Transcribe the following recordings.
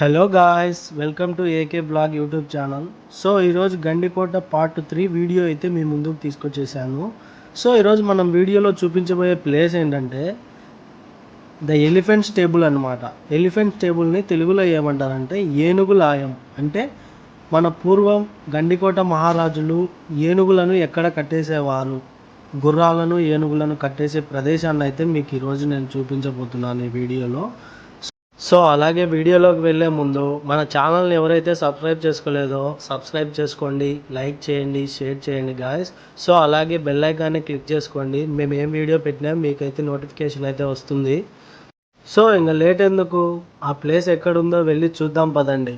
Hello guys welcome to AK blog YouTube channel so ఈరోజు Gandikota part three video అయితే మీ ముందుకు తీసుకొచ్చేసాను. So ఈరోజు మనం వీడియోలో చూపించబోయే ప్లేస్ ఏంటంటే ద ఎలిఫెంట్స్ టేబుల్ అనమాట ఎలిఫెంట్స్ టేబుల్ని తెలుగులో ఏమంటారంటే ఏనుగులాయం అంటే మన పూర్వం గండికోట మహారాజులు ఏనుగులను ఎక్కడ కట్టేసేవారు? గుర్రాలను ఏనుగులను కట్టేసే ప్రదేశాన్ని అయితే మీకు ఈరోజు నేను చూపించబోతున్నాను ఈ వీడియోలో. సో అలాగే వీడియోలోకి వెళ్ళే ముందు మన ఛానల్ని ఎవరైతే సబ్స్క్రైబ్ చేసుకోలేదో సబ్స్క్రైబ్ చేసుకోండి లైక్ చేయండి షేర్ చేయండి గాయస్ సో అలాగే బెల్ ఐకాన్ని క్లిక్ చేసుకోండి. మేము ఏం వీడియో పెట్టినా మీకైతే నోటిఫికేషన్ అయితే వస్తుంది. సో ఇంకా లేట్ ఎందుకు? ఆ ప్లేస్ ఎక్కడుందో వెళ్ళి చూద్దాం పదండి.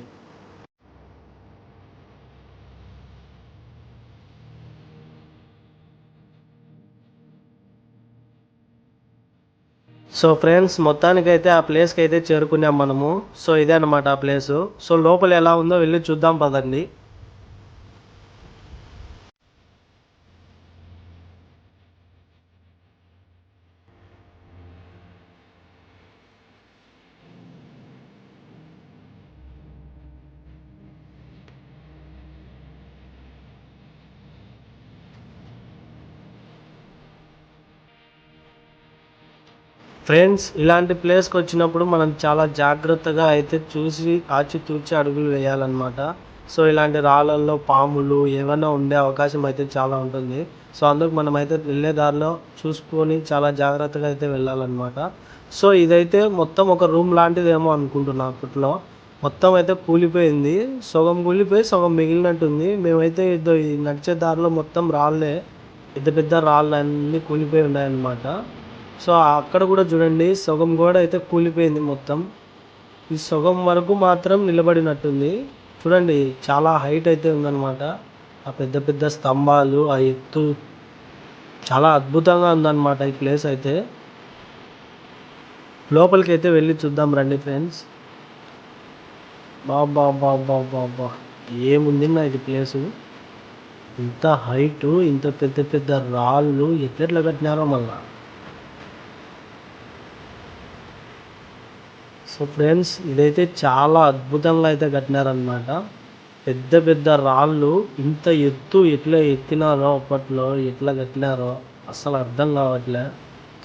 సో ఫ్రెండ్స్ మొత్తానికైతే ఆ ప్లేస్కి అయితే చేరుకున్నాం మనము. సో ఇదే అనమాట ఆ ప్లేసు సో లోపల ఎలా ఉందో వెళ్ళి చూద్దాం పదండి. ఫ్రెండ్స్ ఇలాంటి ప్లేస్కి వచ్చినప్పుడు మనం చాలా జాగ్రత్తగా అయితే చూసి ఆచితూచి అడుగులు వేయాలన్నమాట. సో ఇలాంటి రాళ్ళల్లో పాములు ఏమైనా ఉండే అవకాశం అయితే చాలా ఉంటుంది. సో అందుకు మనం అయితే వెళ్ళే దారిలో చూసుకొని చాలా జాగ్రత్తగా అయితే వెళ్ళాలన్నమాట. సో ఇదైతే మొత్తం ఒక రూమ్ లాంటిదేమో అనుకుంటున్నాను అప్పట్లో. మొత్తం అయితే కూలిపోయింది. సగం కూలిపోయి సగం మిగిలినట్టుంది. మేమైతే ఇదో ఈ నడిచే దారిలో మొత్తం రాళ్ళే పెద్ద పెద్ద రాళ్ళు అన్నీ కూలిపోయి ఉన్నాయన్నమాట. సో అక్కడ కూడా చూడండి సగం గోడ అయితే కూలిపోయింది మొత్తం. ఈ సగం వరకు మాత్రం నిలబడినట్టుంది. చూడండి చాలా హైట్ అయితే ఉందన్నమాట. ఆ పెద్ద పెద్ద స్తంభాలు ఆ ఎత్తు చాలా అద్భుతంగా ఉందన్నమాట ఈ ప్లేస్ అయితే. లోపలికి అయితే వెళ్ళి చూద్దాం రండి ఫ్రెండ్స్. బాబా బాబా బాబా ఏముంది నా ఇది ప్లేసు? ఇంత హైటు ఇంత పెద్ద పెద్ద రాళ్ళు ఎట్లెట్లా కట్టినారో మళ్ళీ? సో ఫ్రెండ్స్ ఇదైతే చాలా అద్భుతంగా అయితే కట్టినారనమాట పెద్ద పెద్ద రాళ్ళు ఇంత ఎత్తు ఎట్లా ఎత్తినారో అప్పట్లో ఎట్లా కట్టినారో అసలు అర్థం కావట్లే.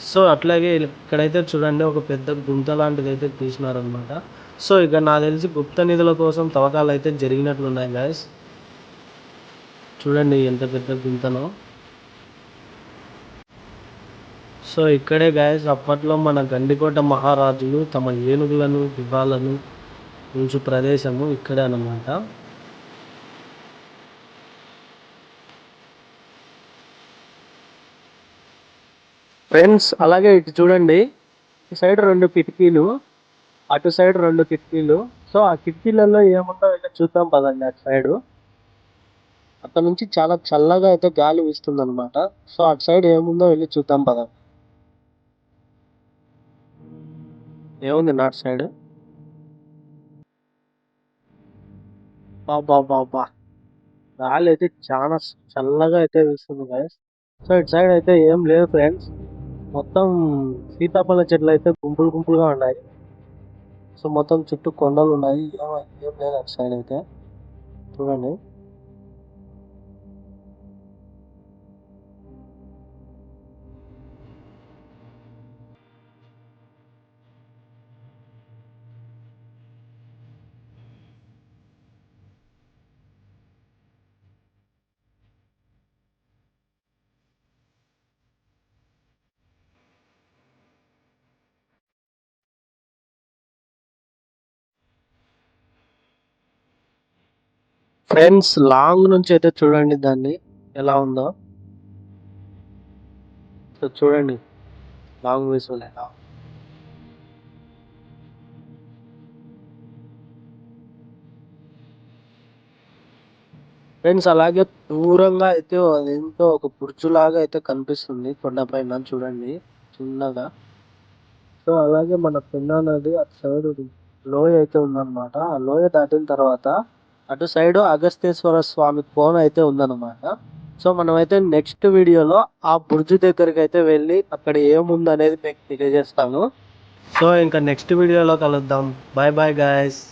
సో అట్లాగే ఇక్కడైతే చూడండి ఒక పెద్ద గుంత లాంటిది అయితే తీసినారనమాట సో ఇక నాకు తెలిసి గుప్త నిధుల కోసం తవ్వకాలు అయితే జరిగినట్లున్నాయి గాయస్ చూడండి ఎంత పెద్ద గుంతనో. సో ఇక్కడే గాయస్ అప్పట్లో మన గండికోట మహారాజులు తమ ఏనుగులను దివాలను ఉంచు ప్రదేశము ఇక్కడే అనమాట ఫ్రెండ్స్ అలాగే ఇటు చూడండి. ఈ సైడ్ రెండు కిటికీలు అటు సైడ్ రెండు కిటికీలు. సో ఆ కిటికీలలో ఏముందో వెళ్ళి చూద్దాం పదండి అటు సైడ్. అక్కడ నుంచి చాలా చల్లగా అయితే గాలి వీస్తుంది అనమాట సో అటు సైడ్ ఏముందో వెళ్ళి చూద్దాం పదండి. ఏముంది నార్త్ సైడ్? బాబా బాబా గాలి అయితే చాలా చల్లగా అయితే వీస్తుంది గైస్ సో ఇటు సైడ్ అయితే ఏం లేదు ఫ్రెండ్స్. మొత్తం సీతాఫల చెట్లు అయితే గుంపులు గుంపులుగా ఉన్నాయి. సో మొత్తం చుట్టూ కొండలు ఉన్నాయి. ఏం ఏం లేదు అటు సైడ్ అయితే. చూడండి. ఫ్రెండ్స్ లాంగ్ నుంచి అయితే చూడండి దాన్ని ఎలా ఉందో. సో చూడండి. లాంగ్ విజువల్ ఎలా ఫ్రెండ్స్ అలాగే దూరంగా అయితే అదేంటో ఒక బుర్జులాగా అయితే కనిపిస్తుంది కొండపైన చూడండి చిన్నగా. సో అలాగే మన పెన్నా నది అటు సైడ్ లోయ అయితే ఉందన్నమాట. ఆ లోయ దాటిన తర్వాత అటు సైడ్ అగస్తేశ్వర స్వామి ఫోన్ అయితే ఉందన్నమాట. సో మనం అయితే నెక్స్ట్ వీడియోలో ఆ బుర్జు దగ్గరికి అయితే వెళ్ళి అక్కడ ఏముంది అనేది మీకు తెలియజేస్తాను. సో ఇంకా నెక్స్ట్ వీడియోలో కలుద్దాం. Bye bye guys